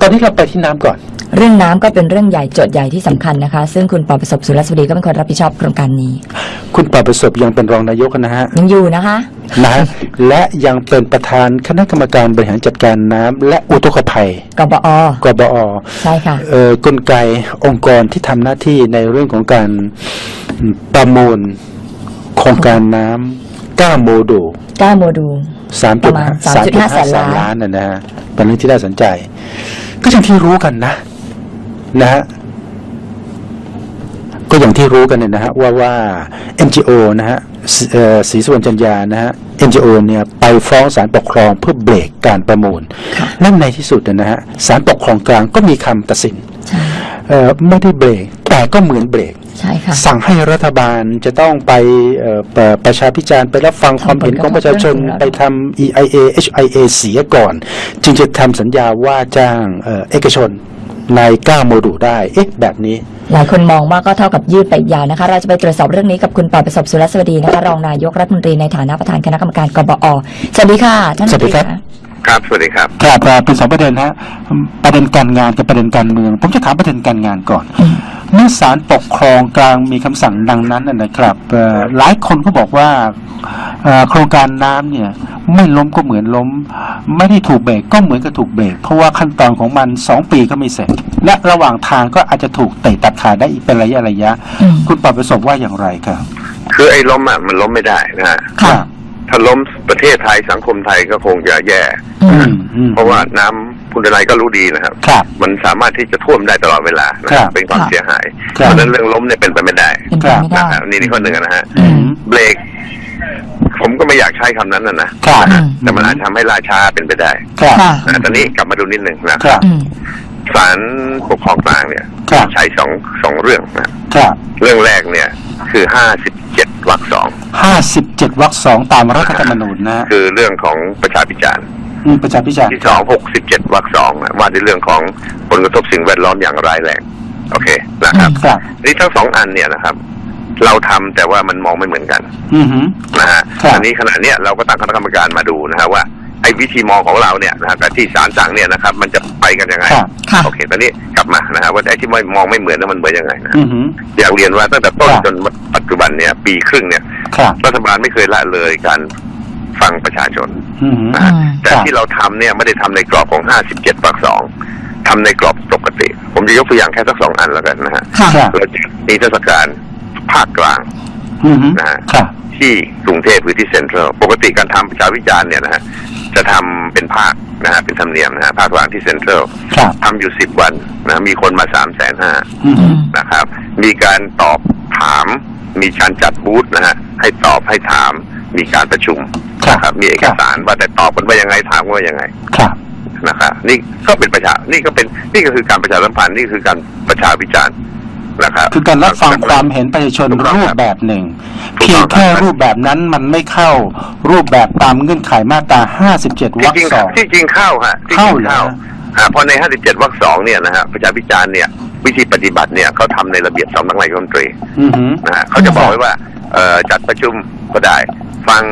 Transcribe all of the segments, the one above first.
ตอนนี้เราไปที่น้ำก่อน เรื่องน้ำก็เป็นเรื่องใหญ่โจทย์ใหญ่ที่สำคัญนะคะ ซึ่งคุณปอประสบสุรสวดีก็เป็นคนรับผิดชอบโครงการนี้คุณปราบประสบยังเป็นรองนายกนะฮะ ยังอยู่นะคะ นะฮะและยังเป็นประธานคณะกรรมการบริหารจัดการน้ำและอุทกภัยกบอ กบอใช่ค่ะ เอ่อกลไกองค์กรที่ทำหน้าที่ในเรื่องของการประมูลโครงการน้ำ9โมดูล9โมดูล 3ประมาณ3.5แสนล้านล้านนะนะฮะเป็นเรื่องที่น่าสนใจ ก็อย่างที่รู้กันนะ นะฮะก็อย่างที่รู้กันเนี่ยนะฮะว่าว่า NGO นะฮะศเอ่อศรีสุวรรณจันยานะฮะ NGO เนี่ยไปฟ้องศาลปกครองเพื่อเบรกการประมูลค่ะและในที่สุดเนยนะฮะศาลปกครองกลางก็มีคำตัดสินใช่เอ่อไม่ได้เบรกแต่ก็เหมือนเบรก ใช่ค่ะ สั่งให้รัฐบาลจะต้องไปเอ่อเอ่อประชาพิจารณ์ไปรับฟังความเห็นของประชาชนทำผลกระทบไปทำ EIA HIA เสียก่อน จึงจะทำสัญญาว่าจ้างเอ่อเอกชนใน9โมดูลได้ เอ๊ะ แบบนี้ หลายคนมองว่าก็เท่ากับยืดไปอีกยาวนะคะ เราจะไปตรวจสอบเรื่องนี้กับคุณปอประสบสุรสวดีนะคะรองนายกรัฐมนตรีในฐานะประธานคณะกรรมการกบอสวัสดีค่ะท่านสวัสดีครับะครับ สวัสดีครับครับเป็นสองประเด็นฮะประเด็นการงานกับประเด็นการเมือง ผมจะถามประเด็นการงานก่อนอืม เมื่อศาลปกครองกลางมีคำสั่งดังนั้นนะนะครับเอ่อหลายคนก็บอกว่าเอ่อโครงการน้ำเนี่ยไม่ล้มก็เหมือนล้ม ไม่ได้ถูกเบรกก็เหมือนกับถูกเบรกเพราะว่าขั้นตอนของมันสองปีก็ไม่เสร็จ และระหว่างทางก็อาจจะถูกเตะตัดขาดได้อีกเป็นระยะระยะอืมคุณปรับประสบว่าอย่างไรครับ คือไอ้ล้มอะมันล้มไม่ได้นะฮะค่ะถ้าล้มประเทศไทยสังคมไทยก็คงจะแย่อือืมมอืมเพราะว่าน้ำ คุณทนายก็รู้ดีนะครับ ครับ มันสามารถที่จะท่วมได้ตลอดเวลานะคครัรับบเป็นความครับเสียหายครับเพราะฉะนั้นเรื่องล้มเนี่ยเป็นไปไม่ได้เป็นไปไม่นะได้ฮะนี่นี่ข้อหนึ่งนะฮะอืม เบรก ผมก็ไม่อยากใช้คำนั้นนะนะครับ อืม แต่มันอาจทำให้ล่าช้าเป็นไปได้ครับ ค่ะ นะตอนนี้กลับมาดูนิดหนึ่งนะครับ อืม ศาลปกครองกลางเนี่ยครับ ใช้สองสองเรื่องนะครับเรื่องแรกเนี่ย คือห้าสิบเจ็ดวรรคสองห้าสิบเจ็ดวรรคสองตามรัฐธรรมนูญนะฮะ คือเรื่องของประชาพิจารณ์อืม ประชาพิจารณ์ที่สองหกสิบเจ็ดวรรคสองนะว่าในเรื่องของผลกระทบสิ่งแวดล้อมอย่างร้ายแรงโอเคนะครับครับนี่ทั้งสองอันเนี่ยนะครับ เราทำแต่ว่ามันมองไม่เหมือนกันอือหือนะฮะครับอันนี้ขณะเนี้ยเราก็ตั้งคณะกรรมการมาดูนะฮะว่าไอ้วิธีมองของเราเนี่ยนะฮะกับที่ศาลสั่งเนี่ยนะครับ มันจะไปกันยังไงครับค่ะโอเคตอนนี้กลับมานะฮะว่าไอ้ที่มองไม่เหมือนนั้นมันเหมือนยังไงนะอือหืออยากเรียนว่าตั้งแต่ต้นครับจนปัจจุบันเนี่ย ปีครึ่งเนี่ยครับรัฐบาลไม่เคยละเลยการ ฟังประชาชนอือหือนะฮะอืมแต่ครับที่เราทำเนี่ยไม่ได้ทำในกรอบของ57วรรคสองทำในกรอบปกติ ผมจะยกตัวอย่างแค่สักสองอันแล้วกันนะฮะค่ะครับเราจะมีเทศกาลภาคกลางอือหือนะฮะครับที่กรุงเทพคือที่เซ็นทรัลปกติการทำประชาวิจารณ์เนี่ยนะฮะจะทำเป็นภาคนะฮะเป็นธรรมเนียมนะฮะภาคกลางที่เซ็นทรัลครับทำอยู่สิบวันนะมีคนมาสามแสนห้าอืออืหือมนะครับ มีการตอบถาม มีการจัดบูธนะฮะให้ตอบให้ถาม มีการประชุมครับ นะครับมีเอกสารว่าแต่ตอบกันว่ายังไงถามกันว่ายังไง ครับนะครับนี่ก็เป็นประชา นี่ก็เป็นนี่ก็คือการประชาสัมพันธ์นี่คือการประชาวิจารณ์นะครับคือการรับฟังความเห็นประชาชนถูกต้องรูคปรับแบบหนึ่งถูกเพียต้งองครับแค่รูปแบบนั้นมันไม่เข้ารูปแบบตามเงื่อนไขมาตรา 57วที่รรคจริงสองที่จริงเข้าฮะที่จเข้าริงเหรอเข้าอ่าเพราะใน 57 วรรคสองเนี่ยนะฮะประชาวิจารณ์เนี่ยวิธีปฏิบัติเนี่ยเขาทำในระเบียบสำนักนายกรัฐมนตรีอือหือนะฮะเขาจะบอกไว้ว่าเอ่อ จัดประชุมก็ได้ ฟัง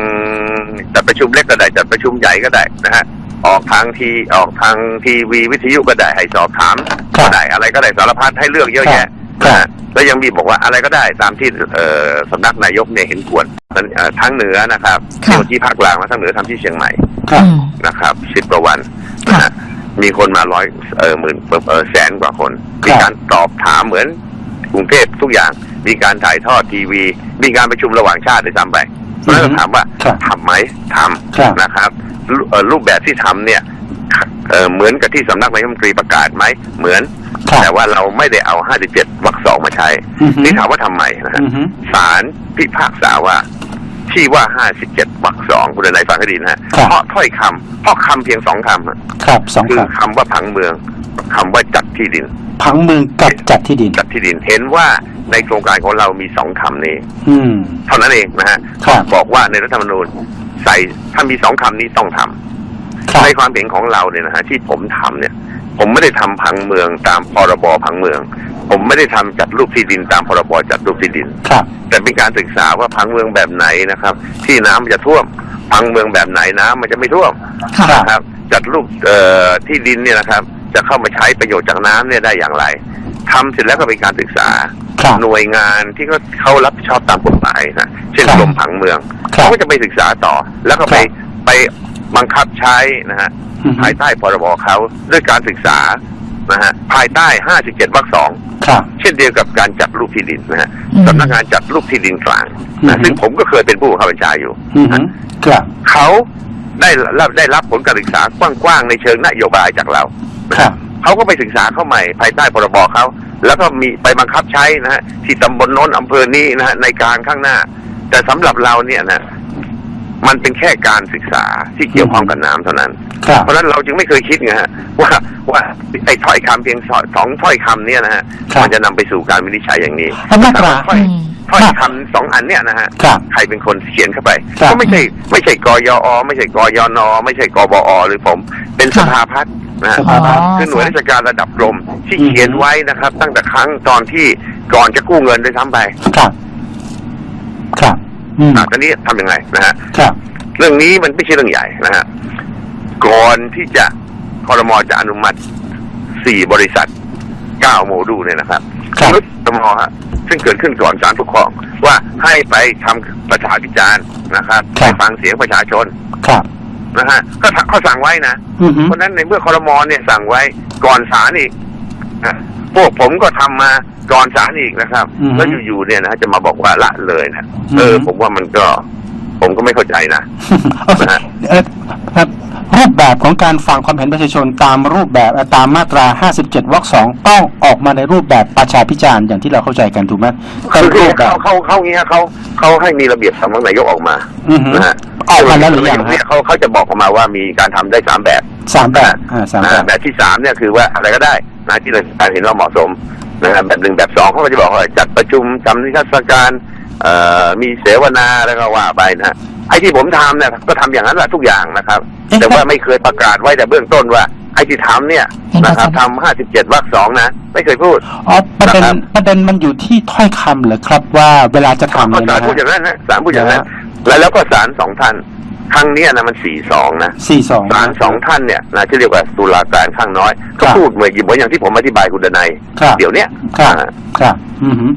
จัดประชุมเล็กก็ได้ จัดประชุมใหญ่ก็ได้นะฮะออกทางทีออกทางทีวีวิทยุก็ได้ให้สอบถามครับก็ได้อะไรก็ได้สารพัดให้เลือกเยอะแยะครับนะฮะแล้วยังมีบอกว่าอะไรก็ได้ตามที่เอ่อสำนักนายกเนี่ยเห็นควรนั้นเอ่อทั้งเหนือนะครับค่ะที่ที่ภาคกลางและทั้งเหนือทำที่เชียงใหม่ครับอืมนะครับสิบกว่าวันนะค่ะฮะมีคนมาร้อยเออหมื่นเออแสนกว่าคนครับมีการตอบถามเหมือนกรุงเทพทุกอย่าง มีการถ่ายทอดทีวี มีการประชุมระหว่างชาติด้วยซ้ำไปเพราะฉะนั้นเราถามว่าครับทำไหมทครับำนะครับรูเอ่อรูปแบบที่ทำเนี่ยเอ่อเหมือนกับที่สำนักนายกรัฐมนตรีประกาศไหมเหมือน ครับแต่ว่าเราไม่ได้เอา 57วรรคสองมาใช้ อือหือนี่ถามว่าทำไมนะฮะ อือหือศาลพิพากษาว่า ที่ว่า 57วรรคสองคุณนายฟังให้ดีนะฮะครับ เพราะถ้อยคำเพราะคำเพียงสองคำอะครับสองคือคคำว่าผังเมืองคำว่าจัดที่ดินำพังเมืองกับจัดที่ดิน จัดที่ดินเห็นว่า ในโครงการของเรามีสองคำนี้อืมเท่านั้นเองนะฮะครับบอกว่าในรัฐธรรมนูญใส่ถ้ามีสองคำนี้ต้องทำครับในความเห็นของเราเนี่ยนะฮะที่ผมทำเนี่ย ผมไม่ได้ทำผังเมืองตามพรบผังเมือง ผมไม่ได้ทำจัดรูปที่ดินตามพรบจัดรูปที่ดินครับแต่เป็นการศึกษาว่าผังเมืองแบบไหนนะครับ ที่น้ำมันจะท่วมผังเมืองแบบไหนน้ำมันจะไม่ท่วมค่ะครับนะครับ จัดรูปเอ่อที่ดินเนี่ยนะครับ จะเข้ามาใช้ประโยชน์จากน้ำเนี่ยได้อย่างไร ทำเสร็จแล้วก็เป็นการศึกษาครับหน่วยงานที่เขาเขารับผิดชอบตามกฎหมายนะเช่นครับกรมผังเมืองครับเขาก็จะไปศึกษาต่อ แล้วก็ไปครับไปบังคับใช้นะฮะอือฮึภายใต้พรบเขาด้วยการศึกษานะฮะภายใต้ 57วรรคสองครับเช่นเดียวกับการจัดรูปที่ดินนะฮะอืมสำนักงานจัดรูปที่ดินกลางอืนะอฮึซึ่งผมก็เคยเป็นผู้บังคับบัญชาอยู่อือฮึครับเขาได้รับได้รับผลการศึกษากว้างๆในเชิงนโยบายจากเรานะครับ เขาก็ไปศึกษาเข้าใหม่ภายใต้พรบเขาแล้วก็มีไปบังคับใช้นะฮะที่ตำบลโน้นอำเภอนี้นะฮะในการข้างหน้า แต่สำหรับเราเนี่ยนะมันเป็นแค่การศึกษาที่เกี่ยวข้องกับน้ำเท่านั้นครับเพราะฉะนั้นเราจึงไม่เคยคิดไงฮะว่าว่าไอ้ถ้อยคำเพียงสองสองถ้อยคำเนี่ยนะฮะครับมันจะนำไปสู่การวินิจฉัยอย่างนี้อันมาตราถ้อยอืมถ้อยคำสองอันเนี่ยนะฮะครับใครเป็นคนเขียนเข้าไปครับก็ไม่ใช่ไม่ใช่กยอ ไม่ใช่กยน ไม่ใช่กบอหรือผม เป็นสภาพัฒน์ นะฮะสภาพัฒน์คือหน่วยราชการระดับกรมที่อืมเขียนไว้นะครับ ตั้งแต่ครั้งตอนที่ก่อนจะกู้เงินด้วยซ้ำไปครับ ครับอืมอะตอนนี้ทำยังไงนะฮะ ครับ เรื่องนี้มันไม่ใช่เรื่องใหญ่นะฮะ ก่อนที่จะคอรมอจะอนุมัติสี่บริษัทเก้าโมดูลเนี่ยนะครับครับนุษย์ตมฮะซึ่งเกิดขึ้นก่อนศาลปกครอง ว่าให้ไปทำประชาพิจารณ์นะครับครัไปบฟังเสียงประชาชน ครับ นะฮะก็เขาสั่งไว้นะอือฮึเพราะฉะนั้นในเมื่อคอรมอเนี่ยสั่งไว้ก่อนศาลอีกอะพวกผมก็ทำมาก่อนศาลอีกนะครับอือฮึแล้วอยู่ๆเนี่ยนะจะมาบอกว่าละเลยนะอือฮึเออ ผมว่ามันก็ ผมก็ไม่เข้าใจนะนะฮะเอ่อครับรู ปแบบของการฟังความเห็นประชาชนตามรูปแบบตามมาตรา 57วรรคสองต้องออกมาในรูปแบบประชาพิจารณ์อย่างที่เราเข้าใจกันถูกไหมเป็นคือรูปแบเขาเขาเขาเงี้ยเขาเขาให้มีระเบียบสำนักนายกออกมาอือฮึนะฮะออกมาแล้วหรือยังเนี่ยเขาเขาจะบอกออกมาว่ามีการทำได้สามแบบสามแบบอ่าสามแบบแบบที่สามเนี่ยคือว่าอะไรก็ได้นะที่เราการเห็นว่าเหมาะสมนะครับแบบหนึ่งแบบสองเขาก็จะบอกว่าจัดประชุมจำนิทรรศการเอ่อมีเสวนาแล้วก็ว่าไปนะ ไอ้ที่ผมทำเนี่ยก็ทำอย่างนั้นแหละทุกอย่างนะครับ เอ๊ะแต่ว่าไม่เคยประกาศไว้แต่เบื้องต้นว่าไอ้ที่ทำเนี่ยเห็นนะครับประจำทำห้าสิบเจ็ดวรรคสองนะ ไม่เคยพูด อ๋อประเด็นนะครับ ประเด็นมันอยู่ที่ถ้อยคำเหรอครับว่าเวลาจะทำก็เนี่ยศาลนะพูดอย่างฮะนั้นนะศาลพูดอย่างนั้นนะฮะแล้วแล้วก็ศาลสองท่าน ครั้งเนี้ยนะมันสี่สองนะสี่สอง ศาลสองท่านเนี่ยนะที่เรียกว่าตุลาการข้างน้อยก็ครับพูดเหมือนเหมือนอย่างที่ผมอธิบายคุณดนัยครับ เดี๋ยวเนี้ยครับอ่า ครับอือหือ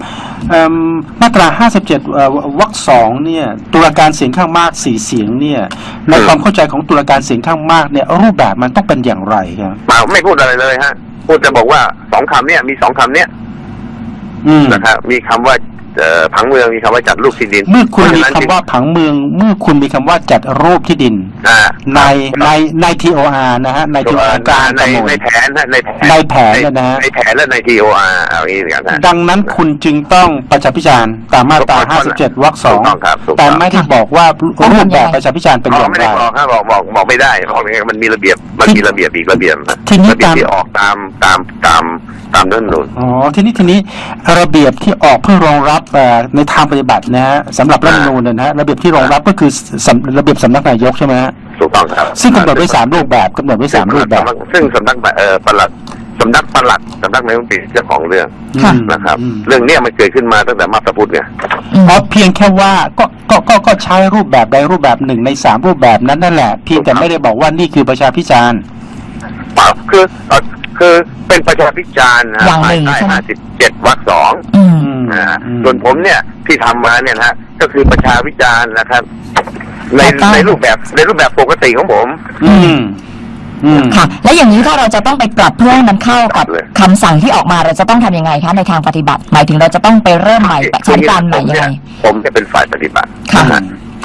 เอิ่มมาตรา 57เอ่อวรรคสองเนี่ยตุลาการเสียงข้างมากสี่เสียงเนี่ยในอืม ความเข้าใจของตุลาการเสียงข้างมากเนี่ยรูปแบบมันต้องเป็นอย่างไรครับเปล่าไม่พูดอะไรเลยฮะพูดจะบอกว่าสองคำเนี่ยมีสองคำเนี่ยอืมนะครับมีคำว่าเอ่อ ผังเมืองมีคำว่าจัดรูปที่ดิน เมื่อคุณเพมีระฉะนั้นคำว่าผังเมือง เมื่อคุณมีคำว่าจัดรูปที่ดินอ่าในในใน TOR นะฮะในตัว TOR การในกำหนดในแผนฮะในแผนในแผนเนี่ยนะฮะในแผนและใน TOR เอาอย่างนี้กันฮะดังนั้นคุณจึงต้องประชาพิจารณ์ตามมาตรา 57 วรรคสองถูกต้องครับถูกต้องแต่ไม่ได้บอกว่ารูปแบบประชาพิจารณ์เป็นอย่างไม่ไรได้บอกครับบอกบอกบอกไม่ได้บอกไม่ได้มันมีระเบียบมันมีระเบียบอีกระเบียบนะทีนี้ระเบียบตามที่ออกตามตามตามตามรัฐธรรมนูญอ๋อทีนี้ทีนี้ระเบียบที่ออกเพื่อรองรับเอ่อในทางปฏิบัตินะฮะสำหรับรัฐธรรมนูญเนี่ยนะฮะระเบียบที่รองรับก็คือสำระเบียบสำนักนายกใช่ไหมฮะถูกต้องครับซึ่งกำหนดไว้สามรูปแบบกำหนดไว้สามรูปแบบ ซึ่งสำนักเอ่อปลัดสำนักปลัดสำนักนายกรัฐมนตรีเจ้าของเรื่องค่ะอืมนะครับ อืม เรื่องเนี้ยมันเกิดขึ้นมาตั้งแต่มาตรพุทธเนี่ยอืมเพราะเพียงแค่ว่าก็ก็ก็ก็ใช้รูปแบบใดรูปแบบหนึ่งในสามรูปแบบนั้นนั่นแหละเพียงแต่ไม่ได้บอกว่านี่คือประชาพิจารณ์ เปล่าคือเอ่อ คือเป็นประชาพิจารณ์นะอย่างหภานึ่ยงใต้ใช่ไหมห้าสิบเจ็ดวรรคสองอืมอืมนะฮะอืมส่วนผมเนี่ยที่ทำมาเนี่ยนะฮะก็คือประชาพิจารณ์นะครับ ในถูกต้องในรูปแบบในรูปแบบปกติของผมอืมอืมค่ะ และอย่างนี้ถ้าเราจะต้องไปปรับเพื่อให้มันเข้ากับเลยคำสั่งที่ออกมาเราจะต้องทำยังไงคะในทางปฏิบัติ หมายถึงเราจะต้องไปเริ่มใหม่ประชาธิการใหม่ยังไงผมจะเป็นฝ่ายปฏิบัติค่ะนะฮะ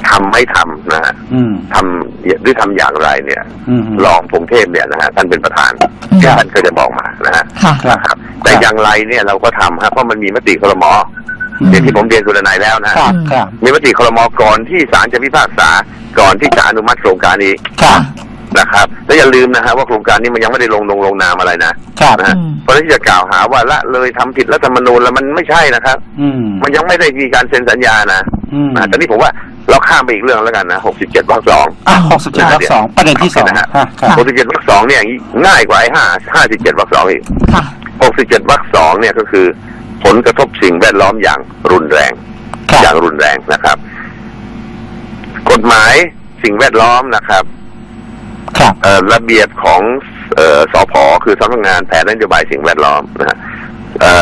ทำไม่ทำนะฮะอืมทำหรือทำอย่างไรเนี่ยอืมรองพงเทพเนี่ยนะฮะท่านเป็นประธานอืมท่านก็จะบอกมานะฮะค่ะครับนะครับ แต่อย่างไรเนี่ยเราก็ทำฮะเพราะมันมีมติครมอืมเรียนที่ผมเรียนคุณนายแล้วนะฮะครับครับมีมติครมก่อนที่ศาลจะพิพากษาก่อนที่จะอนุมัติโครงการนี้ครับนะครับและอย่าลืมนะฮะว่าโครงการนี้มันยังไม่ได้ลงลงลงนามอะไรนะครับนะฮะอืมเพราะฉะนั้นที่จะกล่าวหาว่าละเลยทำผิดรัฐธรรมนูญแล้วมันไม่ใช่นะครับอืมมันยังไม่ได้มีการเซ็นสัญญานะอืมนะแต่นี่ผมว่า เราข้ามไปอีกเรื่องแล้วกันนะ67วรรคสอง อะหกสิบเจ็ดวรรคสองประเด็นที่สองนะฮะฮะครับ67วรรคสองเนี่ยง่ายกว่าไอ้ห้าห้าสิบเจ็ดวรรคสองอีกค่ะ67วรรคสองเนี่ยก็คือ ผลกระทบสิ่งแวดล้อมอย่างรุนแรงครัอย่างบรุนแรงนะครับ กฎหมายสิ่งแวดล้อมนะครับ ครับ เอ่อระเบียบของเอ่อสพคือสำนักงานแผนนโยบายสิ่งแวดล้อมนะฮะเอ่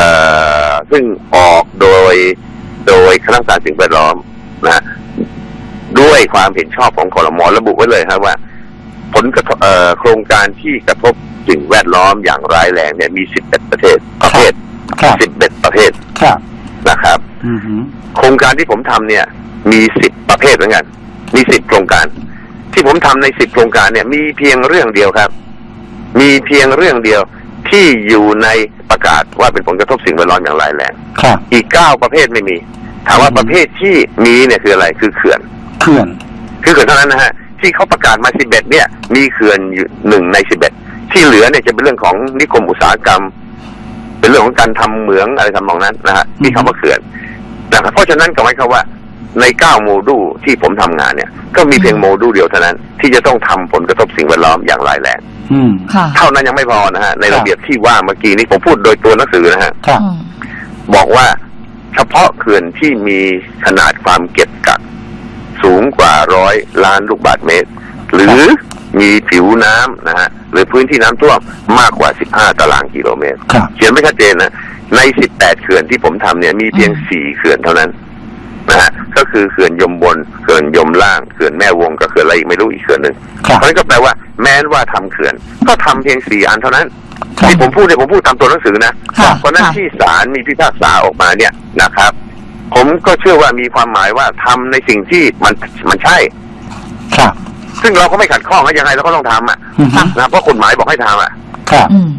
อซึ่งออกโดยโดยคณะกรรมการสิ่งแวดล้อมนะฮะ ด้วยความเห็นชอบของคอรมอระบุไว้เลยครับว่า ผลกระทบเอ่อโครงการที่กระทบสิ่งแวดล้อมอย่างร้ายแรงเนี่ยมี11ประเทศประเภทครับ11ประเภทครับนะครับอือหือโครงการที่ผมทำเนี่ย มีสิบประเภทเหมือนกัน มีสิบโครงการ ที่ผมทำในสิบโครงการเนี่ย มีเพียงเรื่องเดียวครับ มีเพียงเรื่องเดียวที่อยู่ในประกาศว่าเป็นผลกระทบสิ่งแวดล้อมอย่างร้ายแรงครับอีกเก้าประเภทไม่มี ถามว่าประเภทที่มีเนี่ยคืออะไรคือเขื่อน เขื่อนคือเขื่อนเท่านั้นนะฮะที่เขาประกาศมาสิบเอ็ดเนี่ย มีเขื่อนอยู่หนึ่งในสิบเอ็ดที่เหลือเนี่ยจะเป็นเรื่องของนิคมอุตสาหกรรม เป็นเรื่องของการทำเหมืองอะไรทำนองนั้นนะฮะมีคำว่าเขื่อนนะครับเพราะฉะนั้นก็หมายความว่าในเก้าโมดูลที่ผมทำงานเนี่ย ก็มีเพียงโมดูลเดียวเท่านั้น ที่จะต้องทำผลกระทบสิ่งแวดล้อมอย่างร้ายแรงอืมค่ะเท่านั้นยังไม่พอนะฮะในครับระเบียบที่ว่าเมื่อกี้นี้ผมพูดโดยตัวหนังสือนะฮะครับอืมบอกว่าเฉพาะเขื่อนที่มีขนาดความเก็บกัก สูงกว่าร้อยล้านลูกบาศก์เมตร หรือมีผิวน้ำนะฮะหรือพื้นที่น้ำท่วมมากกว่า 15 ตารางกิโลเมตร ครับ เขียนไม่ชัดเจนนะ ใน 18 เขื่อนที่ผมทำเนี่ยมีเพียง 4 เขื่อนเท่านั้นนะฮะก็คือเขื่อนยมบนเขื่อนยมล่างเขื่อนแม่วงกับเขื่อนอะไรอีกไม่รู้อีกเขื่อนหนึ่งครับเพราะฉะนั้นก็แปลว่าแม้นว่าทำเขื่อน ก็ทำเพียง 4 อันเท่านั้น ครับที่ผมพูดเนี่ยผมพูดตามตัวหนังสือนะ ค่ะเพราะฉะนั้นค่ะ ที่ศาลมีพิพากษาออกมาเนี่ยนะครับ ผมก็เชื่อว่ามีความหมายว่าทำในสิ่งที่มันมันใช่ ครับ ซึ่งเราก็ไม่ขัดข้องนะยังไงเราก็ต้องทำอะอือหือนะเพราะกฎหมายบอกให้ทำอะ ครับอืม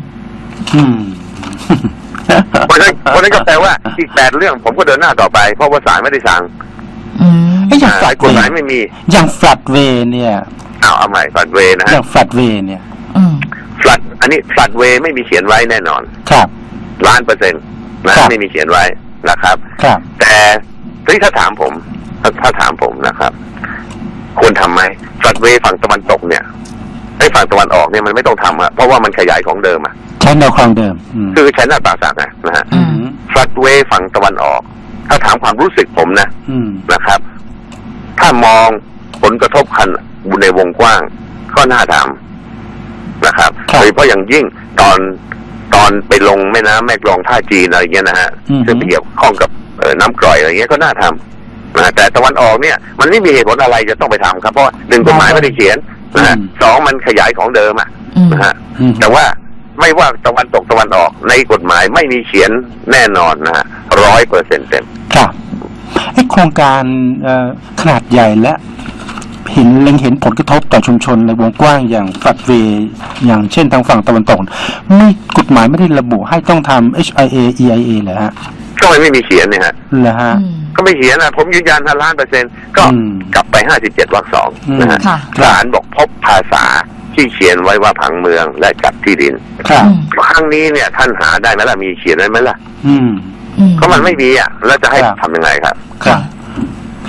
อืมเพราะฉะนั้นเพราะฉะนั้นก็แปลว่าอีกแปดเรื่องผมก็เดินหน้าต่อไป เพราะว่าศาลไม่ได้สั่งอืมเอ้ยอย่างอ่าฟลัดกฎหมายเวย์ไม่มี อย่างฟลัดเวย์เนี่ยเอาเอาใหม่ฟลัดเวย์นะอฮะย่างฟลัดเวย์เนี่ยอืมฟลัดอันนี้ฟลัดเวย์ไม่มีเขียนไว้แน่นอน ครับล้านเปอร์เซ็นต์นะครับไม่มีเขียนไว้ นะครับ ครับแต่ที่ถ้าถามผมถ้าถ้าถามผมนะครับ ควรทำไหมฟลัดเวย์ฝั่งตะวันตกเนี่ยไอ้ฝั่งตะวันออกเนี่ยมันไม่ต้องทำอะเพราะว่ามันขยายของเดิมอะใช้แนวคลองเดิมอืมคือใช้หน้าตาสักอะนะฮะอือืมมฟลัดเวย์ฝั่งตะวันออก ถ้าถามความรู้สึกผมนะอืมนะครับ ถ้ามองผลกระทบคันในวงกว้าง ก็น่าทำนะครับครับโดยเฉพาะอย่างยิ่งตอน ตอนไปลงแม่น้ำแม่กลองท่าจีนอะไรเงี้ยนะฮะอืมซึ่งไปเกี่ยวข้องกับเอ่อน้ำกร่อยอะไรเงี้ยก็น่าทำนะแต่ตะวันออกเนี่ยมันไม่มีเหตุผลอะไรจะต้องไปทำครับเพราะว่าหนึ่งกฎหมายไม่ได้เขียนนะฮะอืมสองมันขยายของเดิมอะอืมนะฮะอืมแต่ว่าไม่ว่าตะวันตกตะวันออกในกฎหมายไม่มีเขียนแน่นอนนะฮะร้อยเปอร์เซ็นต์เต็มครับไอ้โครงการเอ่อขนาดใหญ่และ เห็นเล็งเห็นผลกระทบต่อชุมชนในวงกว้างอย่างฟลัดเวย์อย่างเช่นทางฝั่งตะวันตกไม่กฎหมายไม่ได้ระบุให้ต้องทำ HIA EIA เหรอฮะก็ไม่มีเขียนเนี่ยฮะเหรอฮะอืมก็ไม่เขียนนะผมยืนยันล้านเปอร์เซ็นต์ก็อืมกลับไปห้าสิบเจ็ดวรรคสองนะฮะค่ะศาลบอกพบภาษาที่เขียนไว้ว่าผังเมืองและจัดที่ดินครับอืมครั้งนี้เนี่ยท่านหาได้ไหมล่ะมีเขียนไว้ไหมล่ะอืมอืมก็มันไม่มีอะแล้วจะให้ครับทำยังไงครับ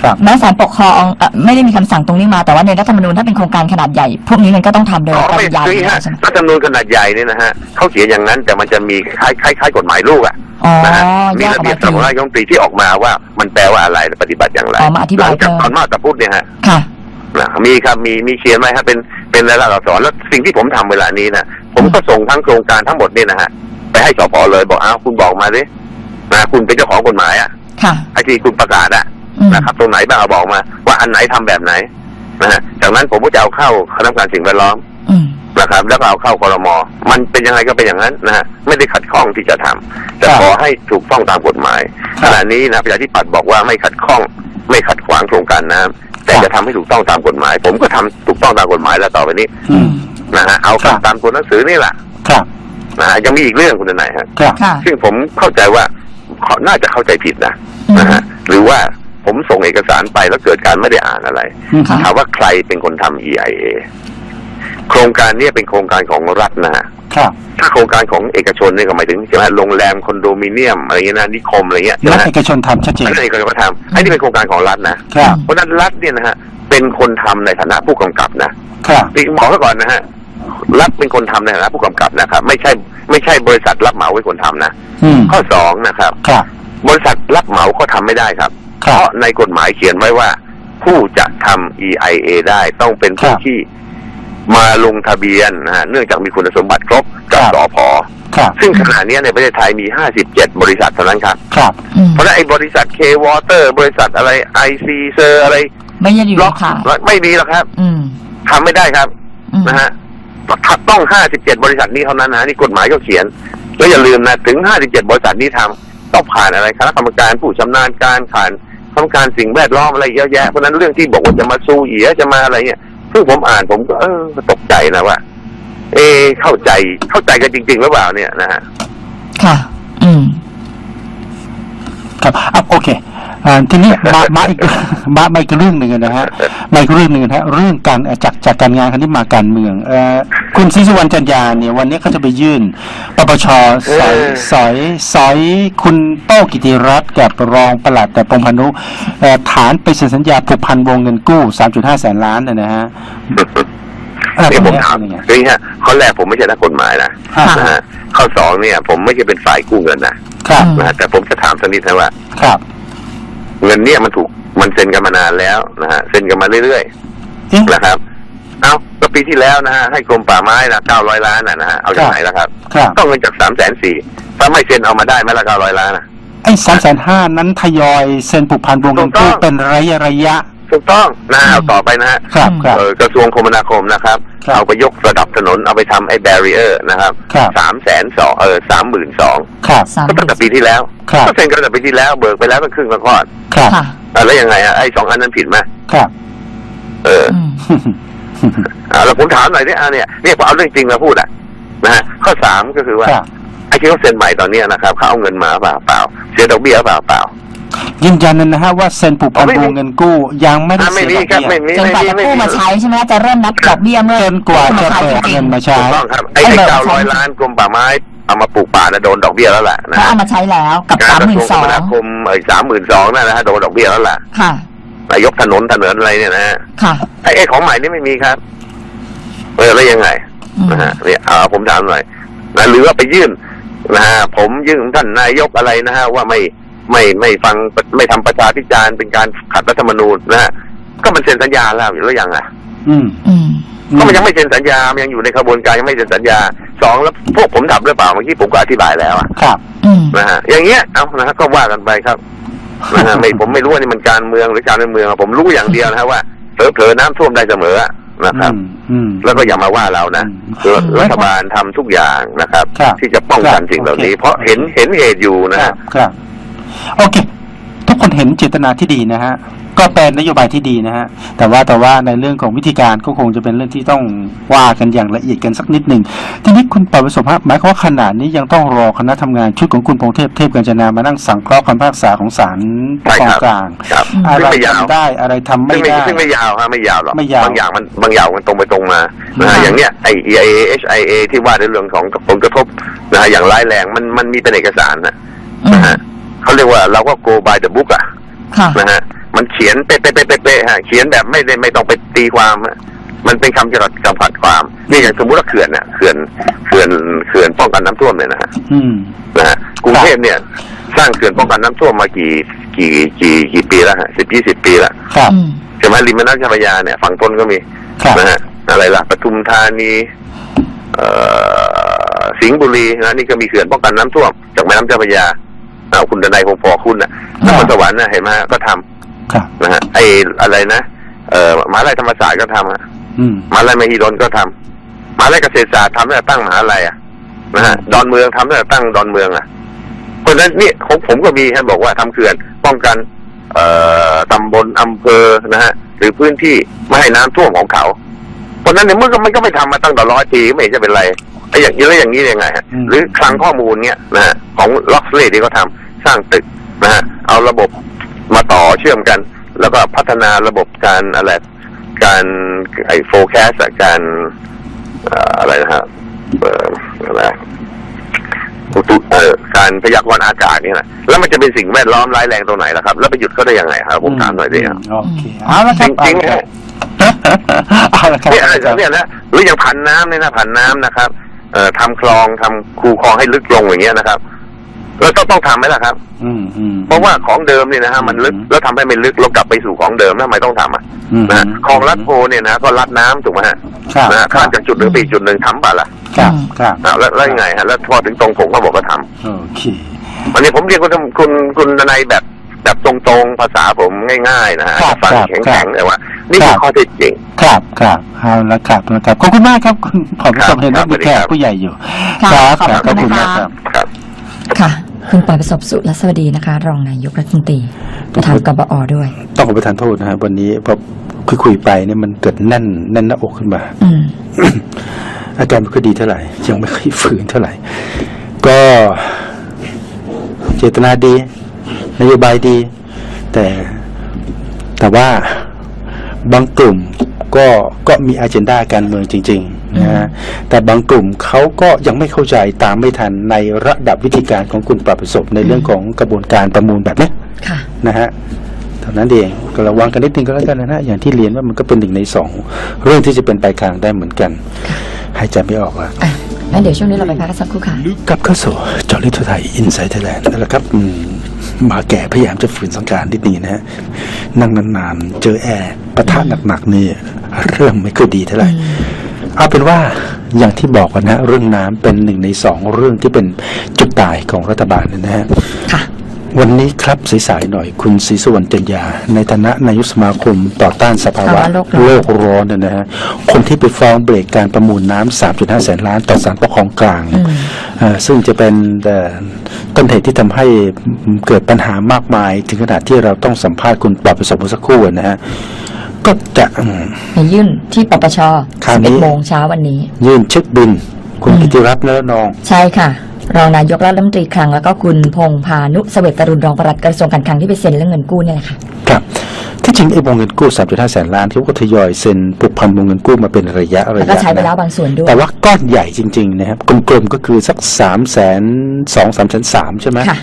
ครับครับ แม้ศาลปกครองเอ่อไม่ได้มีคำสั่งตรงนี้มา แต่ว่าในรัฐธรรมนูญถ้าเป็นโครงการขนาดใหญ่ พวกนี้มันก็ต้องทำโดยอ๋อปไม่ริยายคืออยู่ฮะแล้วใช่ไหมรัฐธรรมนูญขนาดใหญ่เนี่ยนะฮะเขาเขียนอย่างนั้นแต่มันจะมีคล้ายคล้ายคล้ายกฎหมายลูกอะอ๋อนะฮะแยมีกอระอกเบีมายบทีสำนักนายกรัฐมนตรีที่ออกมาว่ามันแปลว่าอะไรและปฏิบัติอย่างไรอ๋อมาอธิบายหลังจากเพิ่มตอนมาตราพุทธเนี่ยฮะค่ะ นะมีครับมีมีเขียนไว้ครับเป็นเป็นรายลักษณ์อักษรแล้วสิ่งที่ผมทำเวลานี้นะผมก็ส่งทั้งโครงการทั้งหมดเนี่ยนะฮะไปให้สพเลยบอกอ้าวคุณบอกมาดินะคุณเป็นเจ้าของกฎหมายอะค่ะ ไอ้ที่คุณประกาศอะอืม นะครับ ตรงไหนบ้างเอาบอกมา ว่าอันไหนทำแบบไหนนะฮะจากนั้นผมก็จะเอาเข้าคณะกรรมการสิ่งแวดล้อมอืมนะครับ แล้วก็เอาเข้าคอรมอมันเป็นยังไงก็เป็นอย่างนั้นนะฮะไม่ได้ขัดข้องที่จะทำแต่ครับขอให้ถูกต้องตามกฎหมายครัขบณะนี้นะประชาธิปัตย์บอกว่าไม่ขัดข้อง ไม่ขัดขวางโครงการน้ำแต่ครับจะทำให้ถูกต้องตามกฎหมาย ผมก็ทำถูกต้องตามกฎหมายแล้วต่อไปนี้อืมนะฮะเอาครับตามตัวหนังสือนี่แหละครับนะฮะยังมีอีกเรื่องคุณทนายฮะครับค่ะซึ่งผมเข้าใจว่าเขาน่าจะเข้าใจผิดนะอืมนะฮะหรือว่า ผมส่งเอกสารไปแล้วเกิดการไม่ได้อ่านอะไรอืมค่ะถามว่าใครเป็นคนทำ EIA โครงการเนี้เป็นโครงการของรัฐนะฮะครับถ้าโครงการของเอกชนเนี่ยก็หมายถึงใช่ไหมโรงแรมคอนโดมิเนียมอะไรเงี้ยนะนิคมอะไรเงี้ยใช่ไหรัมฐฮะเอกชนทำชัดเจนอันนั้นเอกชนก็ทำอันนี้เป็นโครงการของรัฐนะครับเพราะฉะนั้นรัฐเนี่ยนะฮะเป็นคนทำในฐานะผู้กำกับนะครับที่บอกไว้ก่อนนะฮะรัฐเป็นคนทำในฐานะผู้กำกับนะครับ ไม่ใช่ไม่ใช่บริษัทรับเหมาเป็นคนทำนะอืมข้อสองนะครับครับบริษัทรับเหมาก็ทำไม่ได้ครับค เพรับราะในกฎหมายเขียนไว้ว่า ผู้จะทำ EIA ได้ต้องเป็นผู้ครับที่มาลงทะเบียนนะฮะเนื่องจากมีคุณสมบัติครบกับครับสอพอครับซึ่งขณะนี้ในประเทศไทยมี 57 บริษัทเท่านั้นครับ ครับอืมเพราะฉะนั้นไอ้บริษัท K-Water บริษัทอะไร IC เซอร์อะไร ไม่ยันอยู่ล็ในอกข่ายไม่มีหรอกครับ อืมทำไม่ได้ครับอืมนะฮะต้อง 57 บริษัทนี้เท่านั้นนะนี่กฎหมายก็เขียนแล้วอย่าลืมนะ ถึง 57 บริษัทนี้ทำต้องผ่านอะไรคณะกรรมการผู้ชำนาญการผ่าน กรรมการสิ่งแวดล้อมอะไรเยอะแยะเพราะฉะนั้นเรื่องที่บอกว่าจะมาซูเอียจะมาอะไรเนี่ยซึ่งผมอ่านผมก็เออตกใจนะว่า เอะเข้าใจเข้าใจกันจริง ๆ หรือเปล่าเนี่ยนะฮะค่ะ อืม ครับอะโอเคอ่าทีนี้มามาอีกมามาอีกเรื่องหนึ่งนะฮะ มาอีกเรื่องหนึ่งนะฮะเรื่องการเอ่อจากจากการงานครั้นี้มาการเมืองเอ่อคุณศรีสุวรรณจันยาเนี่ยวันนี้เขาจะไปยื่นปปชสอยเออสอยสอยคุณโต้กิติรัตน์กับรองปลัดแต่พงษ์พานุเอ่อฐานไปเซ็นสัญญาผูกพันวงเงินกู้ 3.5 แสนล้านนะนะฮะอะนี่ผมเป็นไงถามเป็นไงนี่ฮะข้อแรกผมไม่ใช่นักกฎหมายนะอ่านะฮะข้อสองเนี่ย ผมไม่ใช่เป็นฝ่ายกู้เงินนะครับอืมนะฮะแต่ผมจะถามสักนิดนะว่า ครับ เงินเนี่ยมันถูก มันเซ็นกันมานานแล้วนะฮะเซ็นกันมาเรื่อยเอ๊ะๆนะครับเอาก็ปีที่แล้วนะฮะให้กรมป่าไม้นะเก้าร้อยล้านนะนะฮะเอาจากไหนล่ะครับครับต้องเงินจากสามแสนสี่ถ้าไม่เซ็นเอามาได้ไหมละเก้าร้อยล้านนะไอ้สามแสนห้านั้นทยอยเซ็นผูกพันวงเงินกู้ถูกต้องเป็นระยะระยะถูกต้องนะเอาต่อไปนะฮะครับครับเออกระทรวงคมนาคมนะครับครับ เอาไปยกระดับถนนเอาไปทำไอ้แบรีเออร์นะครับครับสามแสนสองเออสามหมื่นสองครับสามก็ตั้งแต่ปีที่แล้วครับก็เซ็นกันตั้งแต่ปีที่แล้วเบิกไปแล้วตั้งครึ่งละก้อนครับค่ะ อะแล้วยังไงอะไอ้สองอันนั้นผิดไหมครับ เอออืมอะแล้วผมถามหน่อยเนี่ยอะเนี่ยเนี่ยผมเอาเรื่องจริงมาพูดอะนะฮะข้อสามก็คือว่าครับ ไอ้ที่เขาเซ็นใหม่ตอนเนี้ยนะครับเขาเอาเงินมาเปล่าเปล่าเสียดอกเบี้ยเปล่าเปล่า ยืนยันนะฮะว่าเซ็นผูกพันไม่มี วงเงินกู้ยังไม่ได้อะไม่เสียมีดอกครับเบี้ไม่ยมีจนไม่กว่ามีจะไม่กู้มีมาใช้ใช่ไหมจะเริ่มนับดอกเบี้ยเมื่อจนกว่าจะกู้เปิดมใช้จริเงิงนมาใช้ ถูกต้องครับไอ้ไอ้ไอ้เบิกเก้าใช้ร้อยล้านกรมป่าไม้ เอามาปลูกป่านะโดนดอกเบี้ยแล้วแหละนะเขาฮะเอามาใช้แล้วกับสามหมื่นสกอระงทรวงคมนาคมไอ้สามหมื่นสองนั่นนะฮะโดนดอกเบี้ยแล้วแหละค่ะนายกถนนถนนอะไรเนี่ยนะฮะค่ะไอ้ไอ้ของใหม่นี่ไม่มีครับเออแล้วยังไงอืมนะฮะเนี่ยเอาผมถามหน่อยนะหรือว่าไปยื่นนะฮะผมยื่นท่านนายกอะไรนะฮะว่าไม่ไม่ไม่ฟังไม่ทำประชาพิจารณ์เป็นการขัดรัฐธรรมนูญนะฮะก็มันเซ็นสัญญาแล้วหรือยังอะอืมอืม ก็มันยังไม่เซ็นสัญญา มันยังอยู่ในกระบวนการยังไม่เซ็นสัญญาสองแล้วพวกผมทำหรือเปล่าเมื่อกี้ผมก็อธิบายแล้วอะครับ อืม นะฮะอย่างเงี้ยเอานะฮะก็ว่ากันไปครับนะฮะไม่ผมไม่รู้ว่านี่มันการเมืองหรือการเมืองอะผมรู้อย่างเดียวนะฮะว่าเผลอๆน้ำท่วมได้เสมออะนะครับ อืมอืมแล้วก็อย่ามาว่าเรานะอืมคือรัฐบาลทำทุกอย่างนะครับ ครับที่จะป้องกันครับสิ่งเหล่านี้ โอเค เพราะเห็นเห็นเหตุอยู่นะครัฮะบครับ โอเค ทุกคนเห็นเจตนาที่ดีนะฮะ ก็เป็นนโยบายที่ดีนะฮะแต่ว่าแต่ว่าในเรื่องของวิธีการก็คงจะเป็นเรื่องที่ต้องว่ากันอย่างละเอียดกันสักนิดหนึ่งทีนี้คุณปประสบฮะหมายความว่าขนาดนี้ยังต้องรอคณะทำงานชุดของคุณพงเทพเทพกัญจนามานั่งสังเคราะห์คำพิพากษาของศาลปกครองกลางครับอะซึ่งไรไม่ยาวทำได้อะไรทำไม่ซึ่งไม่ได้ซึ่งไม่ยาวฮะไม่ยาวหรอกไม่ยาวบางอย่างมันบางอย่างมันตรงไปตรงมานะครัฮะบอย่างเนี้ยไอ EIA HIA ที่ว่าในเรื่องของผลกระทบนะฮะอย่างร้ายแรงมันมันมีเป็นเอกสารนะอืมนะฮะเขาเรียกว่าเราก็ go by the book อะค่ะนะฮะ มันเขียนเป๊ะเป๊ะเป๊ะเป๊ะเป๊ะฮะเขียนแบบไม่ได้ไม่ต้องไปตีความฮะมันเป็นคำจำกัดจำกัดความนี่อย่างสมมุติว่าเขื่อนเนี่ยเขื่อนเขื่อนเขื่อนป้องกันน้ำท่วมเนี่ยนะฮะอืมนะฮะกรุงเทพเนี่ย สร้างเขื่อนป้องกันน้ำท่วมมากี่กี่กี่กี่ปีแล้วฮะสิบยี่สิบปีแล้วครับอืมใช่ไหมริมแม่น้ำเจ้าพระยาเนี่ยฝั่งต้นก็มีครับนะฮะอะไรล่ะปทุมธานีเอ่อสิงห์บุรีนะนี่ก็มีเขื่อนป้องกันน้ำท่วมจากแม่น้ำเจ้าพระยาเอาคุณดนัยคงพอคุณนะนครสวรรค์นะเห็นไหมฮะก็ทำ ครับนะฮะไออะไรนะเอ่อมหาลัยธรรมศาสตร์ก็ทำฮะอืมมหาลัยมหิดลก็ทำมหาลัยเกษตรศาสตร์ทำตั้งแต่ตั้งมหาลัยอะนะฮะดอนเมืองทำตั้งแต่ตั้งดอนเมืองอะเพราะฉะนั้นนี่ของผมก็มีฮะบอกว่าทำเขื่อนป้องกัน เอ่อตำบลอำเภอนะฮะหรือพื้นที่ไม่ให้น้ำท่วมของเขา เพราะฉะนั้นเนี่ยมันก็มันก็ไม่ทำมาตั้งแต่ร้อยปีไม่เห็นจะเป็นไรไอ้อย่างนี้แล้วอย่างนี้ได้ยังไงฮะอืม หรือคลังข้อมูลเนี้ยนะฮะของล็อกเลที่เขาทำสร้างตึกนะฮะเอาระบบ มาต่อเชื่อมกัน แล้วก็พัฒนาระบบการอะไรการไอ้โฟแคสการเอ่ออะไรนะฮะเอ่ออะไรอุตุเอ่อการพยากรณ์อากาศเนี่ยนะแล้วมันจะเป็นสิ่งแวดล้อมร้ายแรงตรงไหนล่ะครับ แล้วไปหยุดเขาได้ยังไงครับผมถามหน่อยดิครับโอเคเอาละคจรับริงๆเนี่ยเอาละครับเนี่ยอะไรเนี่ยนะหรืออย่างผันน้ำเนี่ยนะผันน้ำนะครับ เอ่อทำคลองทำคูคลองให้ลึกลงอย่างเงี้ยนะครับแล้วต้องต้องทำไหมล่ะครับอืมอืม เพราะว่าของเดิมเนี่ยนะฮะมันลึกอืมแล้วทำให้มันลึกเรากลับไปสู่ของเดิมแล้วทำไมต้องทำอะอืมนะฮะคลองลัดโพเนี่ยนะก็ลัดน้ำถูกไหมฮะครับนะฮะครัข้าบมจากจุดหนึ่งไปอีกจุดหนึ่งทำป่ะล่ะครับครับอะแล้วแล้วยังไงฮะแล้วพอถึงตรงผมก็บอกว่าทำโอเควันนี้ผมเรียนคุณคุณคุณนายแบบแบบตรงๆภาษาผมง่ายๆนะฮะครับฟังครับแข็ครังบๆแต่ว่า นี่คือครับข้อเท็จจริง ครับครับเอาละครับนะครับขอบคุณมากครับคุณผอสมเห็นครัว่าบมีแขสวัสดีกครับผู้ใหญ่อยู่ค่ะครับขอบครับคุขอบณคุณนะมากคะครับ ครับค่ะ คุณปอยประสบสุรสวัสดีนะคะ รองนายกรัฐมนตรีประธานกบอด้วย ต้องขอประทานโทษนะฮะวันนี้พอคุยคุยๆไปเนี่ยมันเกิดแน่นแน่นหน้าอกขึ้นมาอืมอาการไม่ค่อยดีเท่าไหร่ ยังไม่ค่อยฝืนเท่าไหร่ ก็เจตนาดี นโยบายดี แต่แต่ว่า บางกลุ่มก็ก็มีอ g e n d a การเมืองจริงๆนะฮะแต่บางกลุ่มเขาก็ยังไม่เข้าใจตามไม่ทันในระดับวิธีการของคุณปราบประสบในเรื่องของกระบวนการประมูลแบบเนี้ยค่ะนะฮะเท่านั้นเองก็ระวังกันนิดนึงก็แล้วกันนะฮะอย่างที่เรียนว่ามันก็เป็นหนึ่งในสองเรื่องที่จะเป็นไปลายทางได้เหมือนกันหายใจไม่ออกแล้วอะงั้นเดี๋ยวช่วงนี้เราไปพักกันสักครู่ค่ะกลับเข้าสู่จอลิทไทยอินไซต์ไทยแลนด์นั่นแหละครับอื มหมาแก่พยายามจะฝืนสังการนิดนึงนะฮะนั่งนานๆเจอแอร์ปะทะหนักๆนี่เริ่มไม่ค่อยดีเท่าไหร่เอาเป็นว่าอย่างที่บอกกันนะเรื่องน้ำเป็นหนึ่งในสองเรื่องที่เป็นจุดตายของรัฐบาลนะฮะค่ะ วันนี้ครับสายๆหน่อยคุณศรีสุวรรณจันยา ในฐานะนายกสมาคมต่อต้านสภาวะภาวะโลกร้อนโลกร้อนเนี่ยนะฮะคนที่ไปฟ้องเบรกการประมูลน้ำ 3.5 แสนล้านต่อศาลปกครองกลางอืมเอ่อซึ่งจะเป็นเอ่อต้นเหตุที่ทำให้เกิดปัญหามากมาย ถึงขนาดที่เราต้องสัมภาษณ์คุณปราบประสบเมื่อสักครู่นะฮะก็จะอืมไปยื่นที่ปปชคราวนี้11โมงเช้าวันนี้ ยื่นเช็คบิน คุณอืมกิติรัตน์และนอง ใช่ค่ะ รองนายกรัฐมนตรีคลังแล้วก็คุณพงพานุเสวตรุณรองปลัดกระทรวงการคลังที่ไปเซ็นเรื่องเงินกู้เนี่ยแหละค่ะครับที่จริงไอ้วงเงินกู้ 3.5 แสนล้านที่เขาก็ทยอยเซ็นผูกพันวงเงินกู้มาเป็นระยะระแล้วก็ยะใช้ไปนะแล้วบางส่วนด้วย แต่ว่าก้อนใหญ่จริงๆนะครับกลมๆก็คือสักสามแสนสองสามแสนสามใช่ไหมค่ะ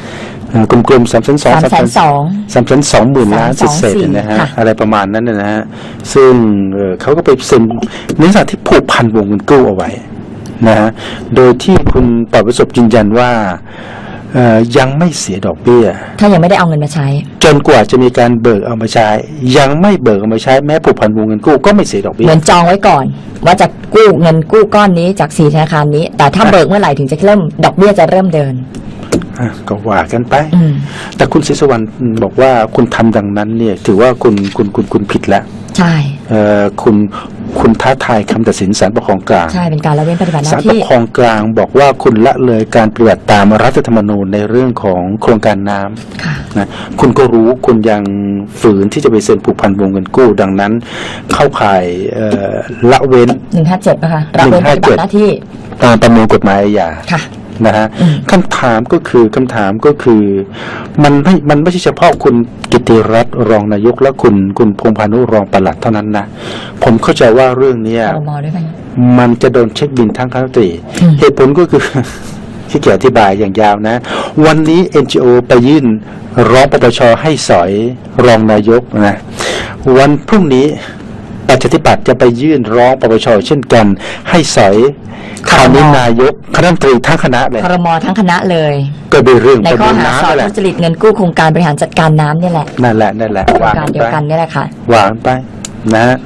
เอ่อกลมๆสามแสนสองสามแสนสองสามแสนสองหมื่นล้านสามสองเศษสี่ๆนะฮะค่ะอะไรประมาณนั้นนะนะฮะซึ่งเอ่อเขาก็ไปเซ็นเนื้อสัตว์ที่ผูกพันวงเงินกู้เอาไว้ นะฮะโดยที่คุณปราบประสบยืนยันว่าเอ่อยังไม่เสียดอกเบี้ย ถ้ายังไม่ได้เอาเงินมาใช้ จนกว่าจะมีการเบิกเอามาใช้ ยังไม่เบิกเอามาใช้แม้ผูกพันวงเงินกู้ก็ไม่เสียดอกเบี้เหยมือนจองไว้ก่อน ว่าจะกู้เงินกู้ก้อนนี้จากสี่ธนาคารนี้ แต่ถ้าอะเบิกเมื่อไหร่ถึงจะเริ่มดอกเบี้ยจะเริ่มเดินอะก็ว่ากันไปอืมแต่คุณศรีสุวรรณบอกว่าคุณทำดังนั้นเนี่ย ถือว่าคุณคุณคุณคุณผิดแล้ว ใช่เอ่อคุณคุณท้าทายคำตัดสินศาลปกครองกลางใช่เป็นการละเว้นปฏิบัติหศาน้าลปกที่ ครองกลางบอกว่าคุณละเลยการปฏิบัติตามรัฐธรรมนูญในเรื่องของโครงการน้ำ ค่ะ นะคุณก็รู้คุณยังฝืนที่จะไปเซ็นผูกพันวงเงินกู้ ดังนั้น เข้าข่ายเอ่อละเว้น หนึ่งห้าเจ็ดนะคะรับเว้นปฏิบัติหน้าที่ ตามประมวลกฎหมายอาญาค่ะ นะฮะอืมคำถามก็คือคำถามก็คือ มันไม่มันไม่ใช่เฉพาะคุณกิติรัตน์รองนายกและคุณคุณพงพานุรองปลัดเท่านั้นนะ ผมเข้าใจว่าเรื่องเนี้ยครมด้วยไหมมันจะโดนเช็คบินทั้งคณะรัฐมนตรีอืมเหตุผลก็คือที่เกียจอธิบายอย่างยาวนะ วันนี้ NGO ไปยื่นร้องปปชให้สอยรองนายกนะ วันพรุ่งนี้ ประชาธิปัตย์จะไปยื่นร้องปปชเช่นกัน ให้สอยคราวนี้นายกคณะรัฐมนตรีทั้งคณะเลยครมทั้งคณะเลย ก็เป็นเรื่องในประข้อเด็นหาสอน้ำบนั่นแหละทุจริตเงินกู้โครงการบริหารจัดการน้ำเนี่ยแหละนั่นแหละนั่นแหละโครงวางการไปเดียวกันเนี่ยแหละค่ะวางไปนะฮะ